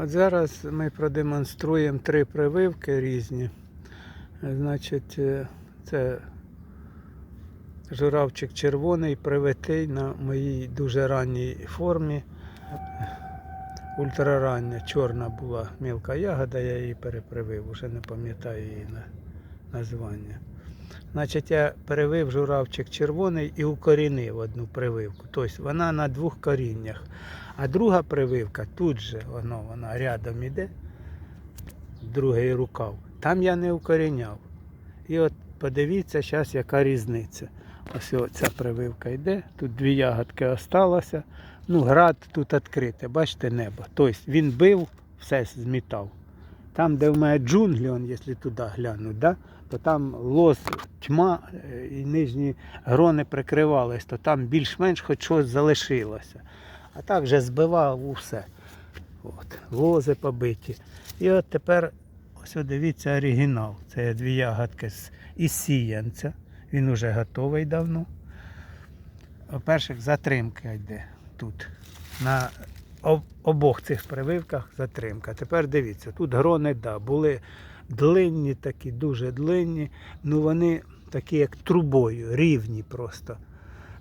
От зараз ми продемонструємо три прививки різні. Значить, е, це журавчик червоний, привитий на моїй дуже ранній формі. Ультрарання, чорна була мілка ягода, я її перепривив, уже не пам'ятаю її на- названня. Значить, я перевив журавчик червоний і укорінив одну прививку. Тобто вона на двох коріннях. А друга прививка тут же, воно, вона рядом іде, другий рукав. Там я не укоріняв. І от подивіться зараз, яка різниця. Ось ця прививка йде, тут дві ягодки осталося. Ну, град тут відкрите, бачите небо. Тобто він бив, все змітав. Там, де в мене джунглі, он, якщо туди глянуть, да, то там лос, тьма е, і нижні грони прикривались, то там більш-менш хоч щось залишилося. А так же збивав усе. От, лози побиті. І от тепер ось дивіться оригінал. Це дві ягодки з сіянця. Він уже готовий давно. По-перше, затримка йде тут. На обох цих прививках затримка. Тепер дивіться, тут грони, да, були длинні такі, дуже длинні, ну вони такі як трубою, рівні просто.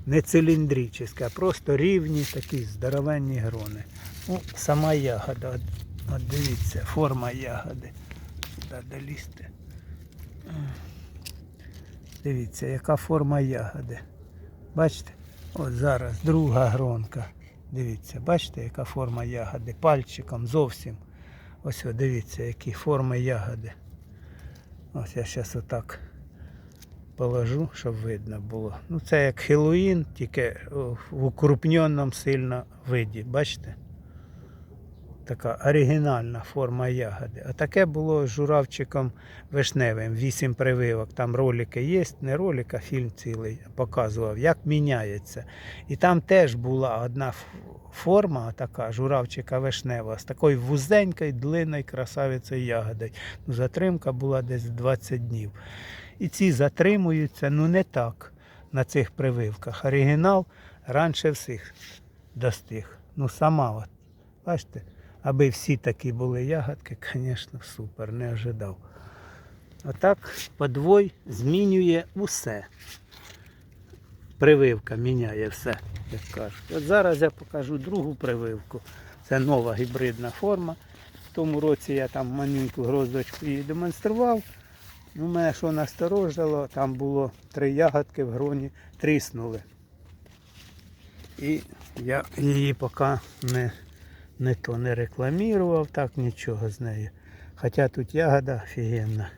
Не циліндричні, а просто рівні такі здоровенні грони. Ну, сама ягода, от, от дивіться, форма ягоди. Сюди долізти. Дивіться, яка форма ягоди. Бачите? От зараз друга гронка. Дивіться, бачите, яка форма ягоди. Пальчиком зовсім. Ось о, дивіться, які форми ягоди. Ось я зараз отак положу, щоб видно було. Ну це як Хеллоуін, тільки в укрупненому сильно виді. Бачите? Така оригінальна форма ягоди. А таке було з журавчиком вишневим, вісім прививок. Там ролики є, не ролик, а фільм цілий показував, як міняється. І там теж була одна форма, така журавчика вишнева, з такою вузенькою, длинною красавицею ягодою. Затримка була десь 20 днів. І ці затримуються, ну не так на цих прививках. Оригінал раніше всіх достиг. Ну сама от. Бачите, аби всі такі були ягодки, звісно, супер, не ожидав. Отак подвой змінює усе. Прививка міняє все, як кажуть. От зараз я покажу другу прививку. Це нова гібридна форма. В тому році я там маленьку гроздочку її демонстрував. Ну, мене що насторожило, там було три ягодки в гроні, тріснули. І я її поки не, не то не рекламував, так нічого з нею. Хоча тут ягода офігенна.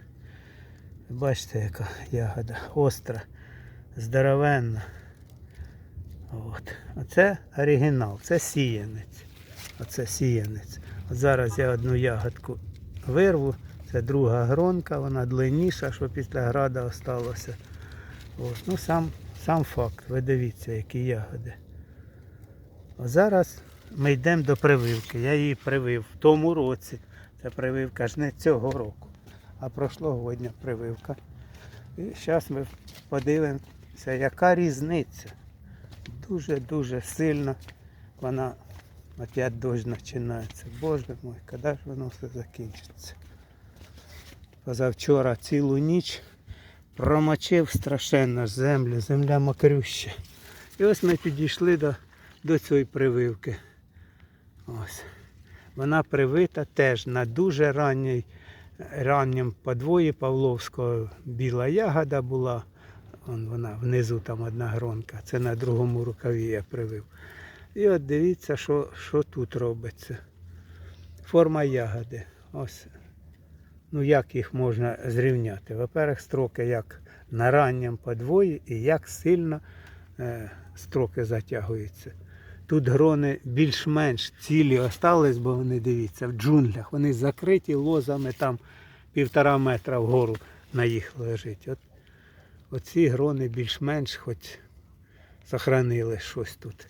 Бачите, яка ягода остра, здоровенна. От. Оце оригінал, це сіянець. Оце сіянець. От зараз я одну ягодку вирву. Це друга гронка, вона длинніша, що після града осталося. От. Ну, сам, сам факт, ви дивіться, які ягоди. А зараз ми йдемо до прививки. Я її привив в тому році. Це прививка ж не цього року, а прошлогодня прививка. І зараз ми подивимося, яка різниця. Дуже-дуже сильно вона, я дощ починається. Боже мой, коли ж воно все закінчиться? Позавчора цілу ніч промочив страшенно землю, земля мокрюща. І ось ми підійшли до, до цієї прививки. Ось. Вона привита теж на дуже ранній, раннім подвої Павловського біла ягода була. Вон вона внизу там одна гронка. Це на другому рукаві я привив. І от дивіться, що, що тут робиться. Форма ягоди. Ось. Ну як їх можна зрівняти? Во-первых, строки як на ранньому подвої і як сильно е, строки затягуються. Тут грони більш-менш цілі остались, бо вони дивіться, в джунглях. Вони закриті лозами там півтора метра вгору на їх лежить. От, оці грони більш-менш хоч сохранили щось тут.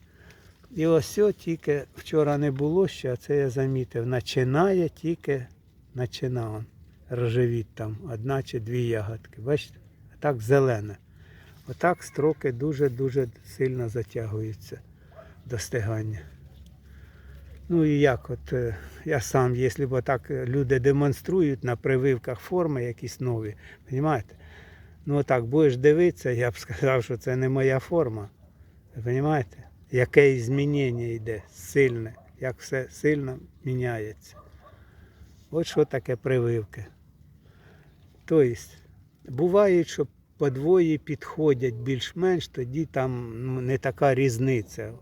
І ось тільки вчора не було ще, а це я замітив. Починає тільки починав рожевіть там одна чи дві ягодки. Бачите? А так зелене. Отак строки дуже-дуже сильно затягуються до стигання. Ну і як, от е, я сам, якщо так люди демонструють на прививках форми якісь нові, розумієте? Ну отак будеш дивитися, я б сказав, що це не моя форма. Розумієте? Яке змінення йде сильне, як все сильно міняється. От що таке прививки. Тобто, буває, що подвої підходять більш-менш, тоді там ну, не така різниця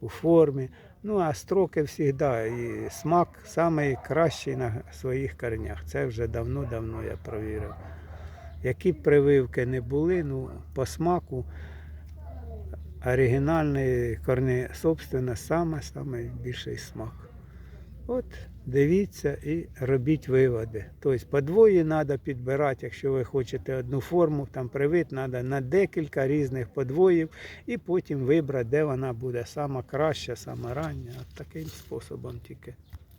у формі. Ну, а строки завжди, і смак найкращий на своїх корнях. Це вже давно-давно я провірив. Які б прививки не були, ну, по смаку оригінальний корні, собственно, саме-саме більший смак. От дивіться і робіть виводи. Тобто подвої треба підбирати, якщо ви хочете одну форму, там привит треба на декілька різних подвоїв і потім вибрати, де вона буде сама краща, сама рання. От таким способом тільки.